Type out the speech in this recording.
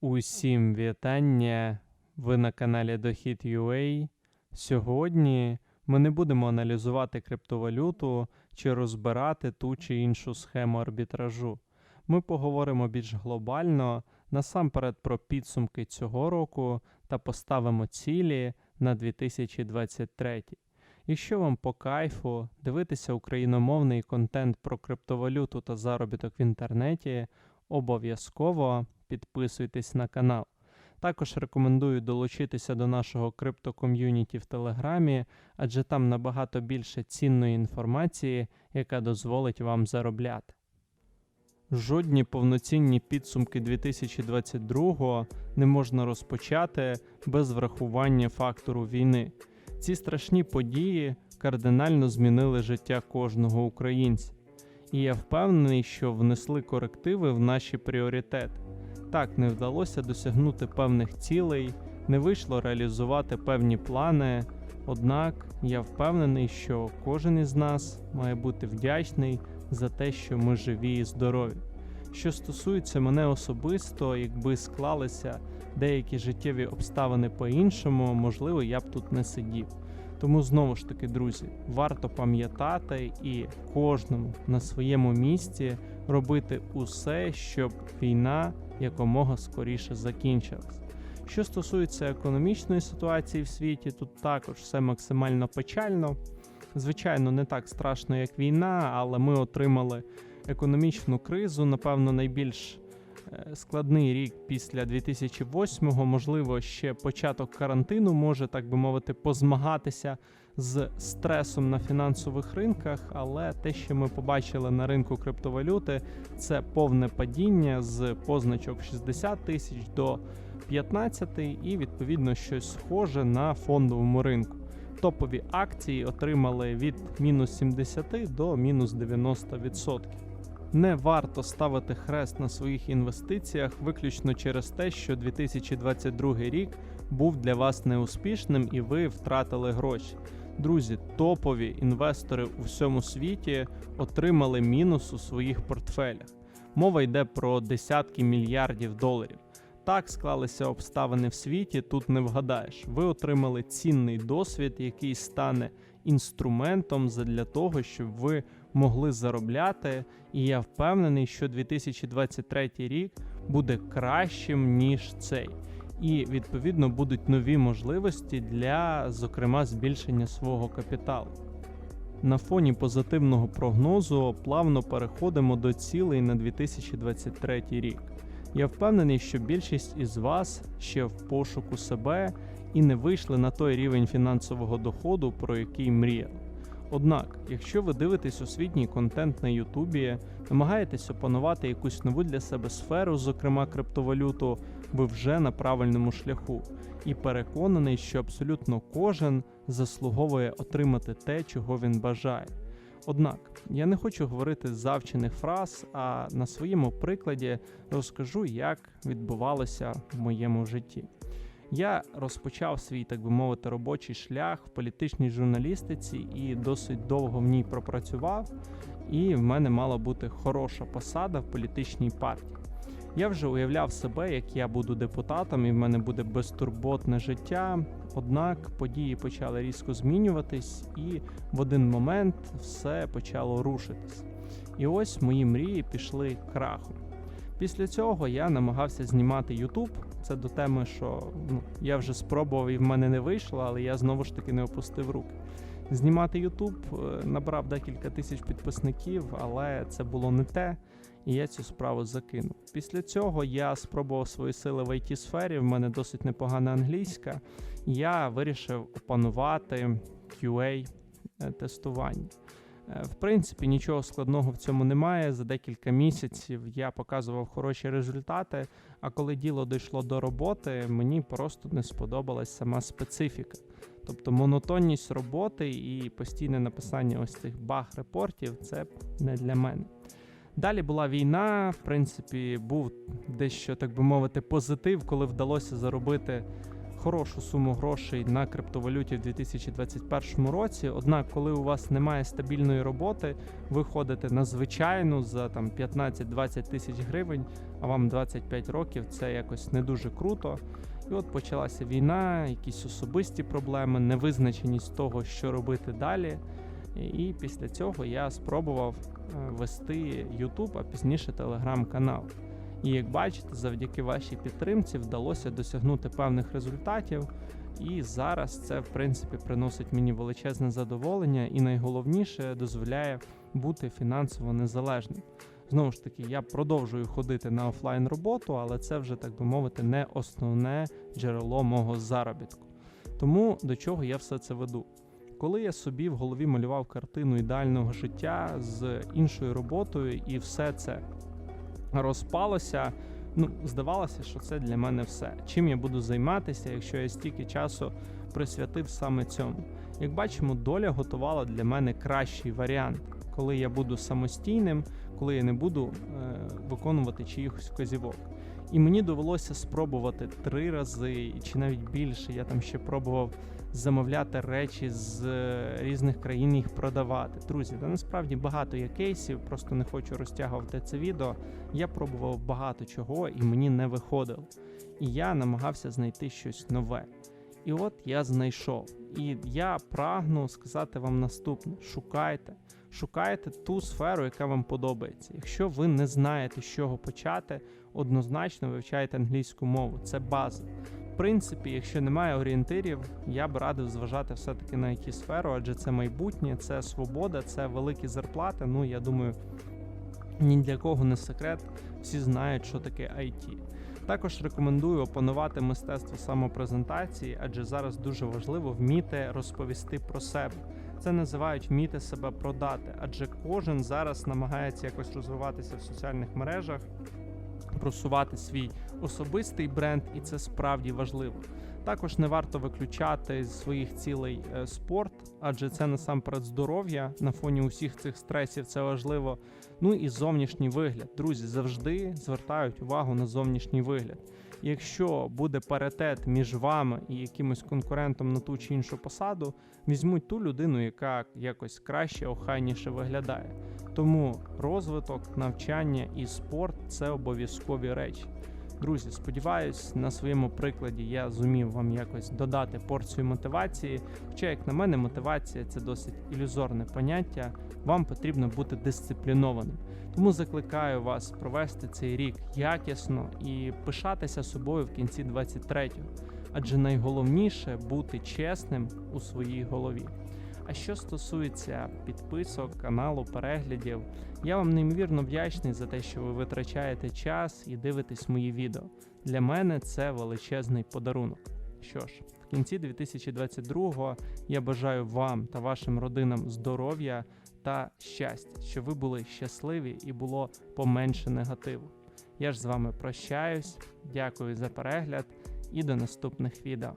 Усім вітання! Ви на каналі Дохід.ua. Сьогодні ми не будемо аналізувати криптовалюту чи розбирати ту чи іншу схему арбітражу. Ми поговоримо більш глобально, насамперед про підсумки цього року та поставимо цілі на 2023. Якщо вам по кайфу дивитися україномовний контент про криптовалюту та заробіток в інтернеті, обов'язково підписуйтесь на канал. Також рекомендую долучитися до нашого криптоком'юніті в Телеграмі, адже там набагато більше цінної інформації, яка дозволить вам заробляти. Жодні повноцінні підсумки 2022 не можна розпочати без врахування фактору війни. Ці страшні події кардинально змінили життя кожного українця. І я впевнений, що внесли корективи в наші пріоритети. Так, не вдалося досягнути певних цілей, не вийшло реалізувати певні плани. Однак я впевнений, що кожен із нас має бути вдячний за те, що ми живі і здорові. Що стосується мене особисто, якби склалися деякі життєві обставини по-іншому, можливо, я б тут не сидів. Тому знову ж таки, друзі, варто пам'ятати і кожному на своєму місці робити усе, щоб війна якомога скоріше закінчилась. Що стосується економічної ситуації в світі, тут також все максимально печально. Звичайно, не так страшно, як війна, але ми отримали економічну кризу, напевно, найбільш складний рік після 2008-го, можливо, ще початок карантину може, так би мовити, позмагатися з стресом на фінансових ринках. Але те, що ми побачили на ринку криптовалюти, це повне падіння з позначок 60 тисяч до 15 і відповідно щось схоже на фондовому ринку. Топові акції отримали від мінус 70 до мінус 90%. Не варто ставити хрест на своїх інвестиціях виключно через те, що 2022 рік був для вас неуспішним і ви втратили гроші. Друзі, топові інвестори у всьому світі отримали мінус у своїх портфелях. Мова йде про десятки мільярдів доларів. Так склалися обставини в світі, тут не вгадаєш. Ви отримали цінний досвід, який стане інструментом для того, щоб ви могли заробляти. І я впевнений, що 2023 рік буде кращим ніж цей. І відповідно будуть нові можливості для, зокрема, збільшення свого капіталу. На фоні позитивного прогнозу плавно переходимо до цілей на 2023 рік. Я впевнений, що більшість із вас ще в пошуку себе і не вийшли на той рівень фінансового доходу, про який мріяли. Однак, якщо ви дивитесь освітній контент на Ютубі, намагаєтесь опанувати якусь нову для себе сферу, зокрема криптовалюту, ви вже на правильному шляху і переконаний, що абсолютно кожен заслуговує отримати те, чого він бажає. Однак я не хочу говорити завчених фраз, а на своєму прикладі розкажу, як відбувалося в моєму житті. Я розпочав свій, так би мовити, робочий шлях в політичній журналістиці і досить довго в ній пропрацював. І в мене мала бути хороша посада в політичній партії. Я вже уявляв себе, як я буду депутатом, і в мене буде безтурботне життя. Однак події почали різко змінюватись, і в один момент все почало рушитись. І ось мої мрії пішли крахом. Після цього я намагався знімати YouTube. Це до теми, що ну, я вже спробував і в мене не вийшло, але я знову ж таки не опустив руки. Знімати YouTube е, набрав декілька тисяч підписників, але це було не те, і я цю справу закинув. Після цього я спробував свої сили в it сфері. В мене досить непогана англійська. Я вирішив опанувати QA е, тестування. Е, В принципі, нічого складного в цьому немає. За декілька місяців я показував хороші результати. А коли діло дійшло до роботи, мені просто не сподобалась сама специфіка. Тобто монотонність роботи і постійне написання ось цих баг-репортів це не для мене. Далі була війна, в принципі, був дещо, так би мовити, позитив, коли вдалося заробити хорошу суму грошей на криптовалюті в 2021 році. Однак, коли у вас немає стабільної роботи, ви ходите на звичайну за там 15-20 тисяч гривень, а вам 25 років, це якось не дуже круто. І от почалася війна, якісь особисті проблеми, невизначеність того, що робити далі. І після цього я спробував е, вести YouTube, а пізніше телеграм-канал. І як бачите, завдяки вашій підтримці вдалося досягнути певних результатів. І зараз це, в принципі, приносить мені величезне задоволення і найголовніше дозволяє бути фінансово незалежним. Знову ж таки, я продовжую ходити на офлайн роботу, але це вже так би мовити не основне джерело мого заробітку. Тому до чого я все це веду? Коли я собі в голові малював картину ідеального життя з іншою роботою, і все це розпалося, ну здавалося, що це для мене все. Чим я буду займатися, якщо я стільки часу присвятив саме цьому? Як бачимо, доля готувала для мене кращий варіант, коли я буду самостійним, коли я не буду е, виконувати чиїхось вказівок. І мені довелося спробувати три рази, чи навіть більше. Я там ще пробував замовляти речі з е, різних країн, їх продавати. Друзі, та насправді багато є кейсів, просто не хочу розтягувати це відео. Я пробував багато чого і мені не виходило. І я намагався знайти щось нове. І от я знайшов. І я прагну сказати вам наступне: шукайте. Шукайте ту сферу, яка вам подобається. Якщо ви не знаєте, з чого почати, однозначно вивчайте англійську мову. Це база. В принципі, якщо немає орієнтирів, я б радив зважати все-таки на які сферу, адже це майбутнє, це свобода, це великі зарплати. Ну я думаю, ні для кого не секрет, всі знають, що таке IT. Також рекомендую опанувати мистецтво самопрезентації, адже зараз дуже важливо вміти розповісти про себе. Це називають вміти себе продати, адже кожен зараз намагається якось розвиватися в соціальних мережах, просувати свій особистий бренд, і це справді важливо. Також не варто виключати з своїх цілей е, спорт, адже це насамперед здоров'я на фоні усіх цих стресів. Це важливо. Ну і зовнішній вигляд. Друзі завжди звертають увагу на зовнішній вигляд. Якщо буде паритет між вами і якимось конкурентом на ту чи іншу посаду, візьмуть ту людину, яка якось краще, охайніше виглядає. Тому розвиток, навчання і спорт це обов'язкові речі. Друзі, сподіваюсь, на своєму прикладі я зумів вам якось додати порцію мотивації. Хоча, як на мене, мотивація це досить ілюзорне поняття. Вам потрібно бути дисциплінованим. Тому закликаю вас провести цей рік якісно і пишатися собою в кінці 23-го. Адже найголовніше бути чесним у своїй голові. А що стосується підписок, каналу, переглядів, я вам неймовірно вдячний за те, що ви витрачаєте час і дивитесь мої відео. Для мене це величезний подарунок. Що ж, в кінці 2022-го я бажаю вам та вашим родинам здоров'я та щастя, щоб ви були щасливі і було поменше негативу. Я ж з вами прощаюсь, дякую за перегляд і до наступних відео.